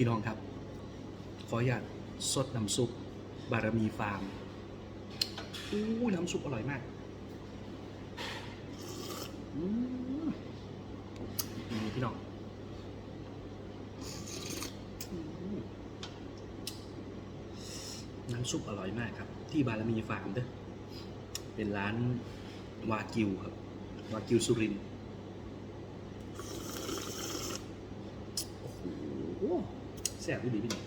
พี่น้องครับ ขออนุญาตสดน้ำซุป บารมีฟาร์มอู้น้ำซุปอร่อยมากอืมพี่น้องน้ำซุปอร่อยมากครับ ที่บารมีฟาร์มเด้อเป็นร้านวากิวครับ วากิวสุรินทร์โอ้โหแซ่บดีพี่น้อง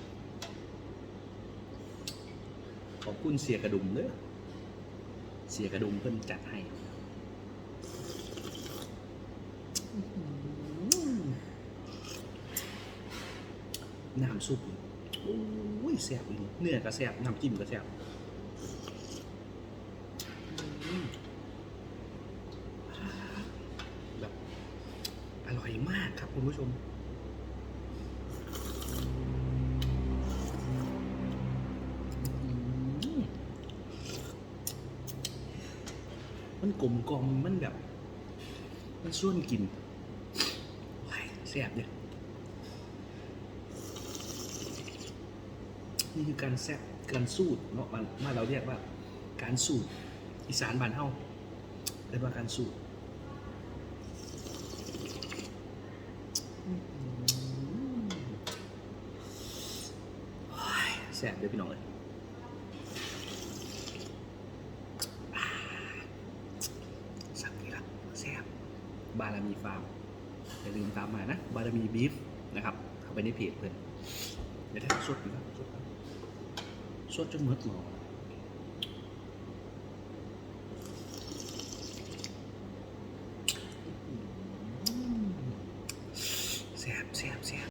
ขอบคุณเสียกระดุมเด้อเสียกระดุมเพิ่นจัดให้น้ำซุปโอ้ยแซ่บเลยเนื้อก็แซ่บน้ำจิ้มก็แซ่บแบบอร่อยมากครับคุณผู้ชม มันกลมกลมมันแบบ มันส่วนกินแซ่บเนี่ยนี่คือการแซบการสูตรเนาะมันมาเราเรียกว่า การสูตรอีสานบ้านเฮาเรียกว่าการสูตรแซ่บเด้อพี่น้องเลย บารามีฟาร์มอย่าลืมตามมานะ บารามีบีฟนะครับ เข้าไปในเพจเพื่อนเดี๋ยวถ้าสดอยู่นะสดสดจนเมื่หมอแซ่บแซ่บแซ่บ